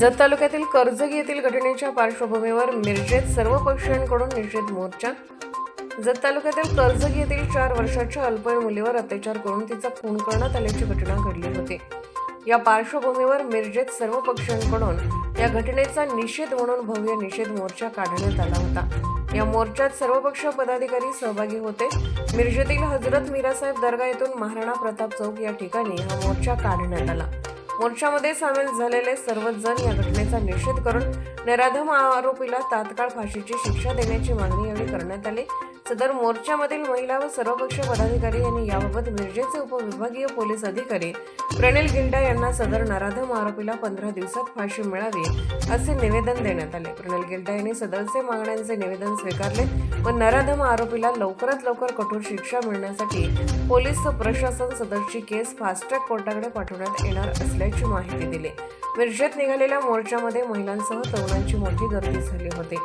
जत तालुक्यातील कर्जगी येथील घटनेच्या पार्श्वभूमीवर मिरजेत सर्व पक्षांकडून निषेध मोर्चा. जत तालुक्यातील कर्जगी येथील चार वर्षाच्या अल्पवयीन मुलीवर अत्याचार करून तिचा खून करण्यात आल्याची घटना घडली होती. या पार्श्वभूमीवर मिरजेत सर्व पक्षांकडून या घटनेचा निषेध म्हणून भव्य निषेध मोर्चा काढण्यात आला होता. या मोर्चात सर्व पक्ष पदाधिकारी सहभागी होते. मिरजेतील हजरत मीरासाहेब दर्गा येथून महाराणा प्रताप चौक या ठिकाणी हा मोर्चा काढण्यात आला. मोर्चामध्ये सामील झालेले सर्वच जण या घटनेचा निषेध करून नराधम आरोपीला तात्काळ फाशीची शिक्षा देण्याची मागणी यावेळी करण्यात आली. सदर मोर्चामधील महिला व सर्वपक्ष पदाधिकारी यांनी याबाबत मिरजेचे उपविभागीय पोलीस अधिकारी प्रणिल गिल्डा यांना सदर नराधम आरोपीला पंधरा दिवसात फाशी मिळावी असे निवेदन देण्यात आले. प्रणिल गिल्डा यांनी सदरचे मागण्यांचे निवेदन स्वीकारले व नराधम आरोपीला लवकरात लवकर कठोर शिक्षा मिळण्यासाठी पोलीस प्रशासन सदरची केस फास्ट ट्रॅक कोर्टाकडे पाठवण्यात येणार असल्याची माहिती दिली. मिरजेत निघालेल्या मोर्चामध्ये महिलांसह तरुणांची मोठी गर्दी झाली होती.